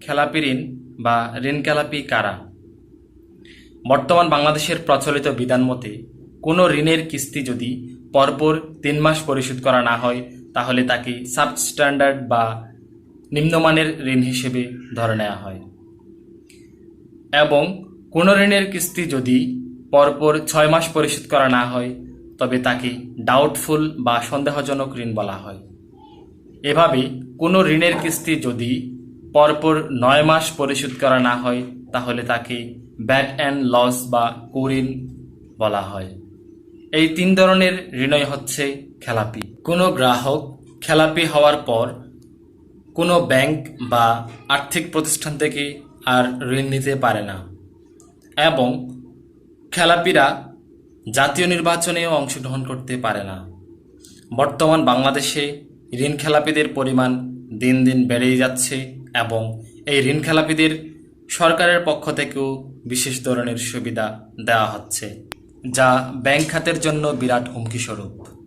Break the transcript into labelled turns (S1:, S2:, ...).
S1: খেলাপি ঋণ বা ঋণ খেলাপি কারা? বর্তমান বাংলাদেশের প্রচলিত বিধান মতে, কোনো ঋণের কিস্তি যদি পরপর তিন মাস পরিশোধ করা না হয়, তাহলে তাকে সাবস্ট্যান্ডার্ড বা নিম্নমানের ঋণ হিসেবে ধরে নেওয়া হয়। এবং কোনো ঋণের কিস্তি যদি পরপর ছয় মাস পরিশোধ করা না হয়, তবে তাকে ডাউটফুল বা সন্দেহজনক ঋণ বলা হয়। এভাবে কোনো ঋণের কিস্তি যদি পরপর নয় মাস পরিশোধ করা না হয়, তাহলে তাকে ব্যাট অ্যান্ড লস বা কুঋণ বলা হয়। এই তিন ধরনের ঋণই হচ্ছে খেলাপি। কোনো গ্রাহক খেলাপি হওয়ার পর কোনো ব্যাংক বা আর্থিক প্রতিষ্ঠান থেকে আর ঋণ নিতে পারে না এবং খেলাপিরা জাতীয় নির্বাচনেও অংশগ্রহণ করতে পারে না। বর্তমান বাংলাদেশে ঋণ খেলাপিদের পরিমাণ দিন দিন বেড়েই যাচ্ছে। এবং এই ঋণ খেলাপিদের সরকারের পক্ষ থেকেও বিশেষ ধরনের সুবিধা দেওয়া হচ্ছে, যা ব্যাংক খাতের জন্য বিরাট হুমকি স্বরূপ।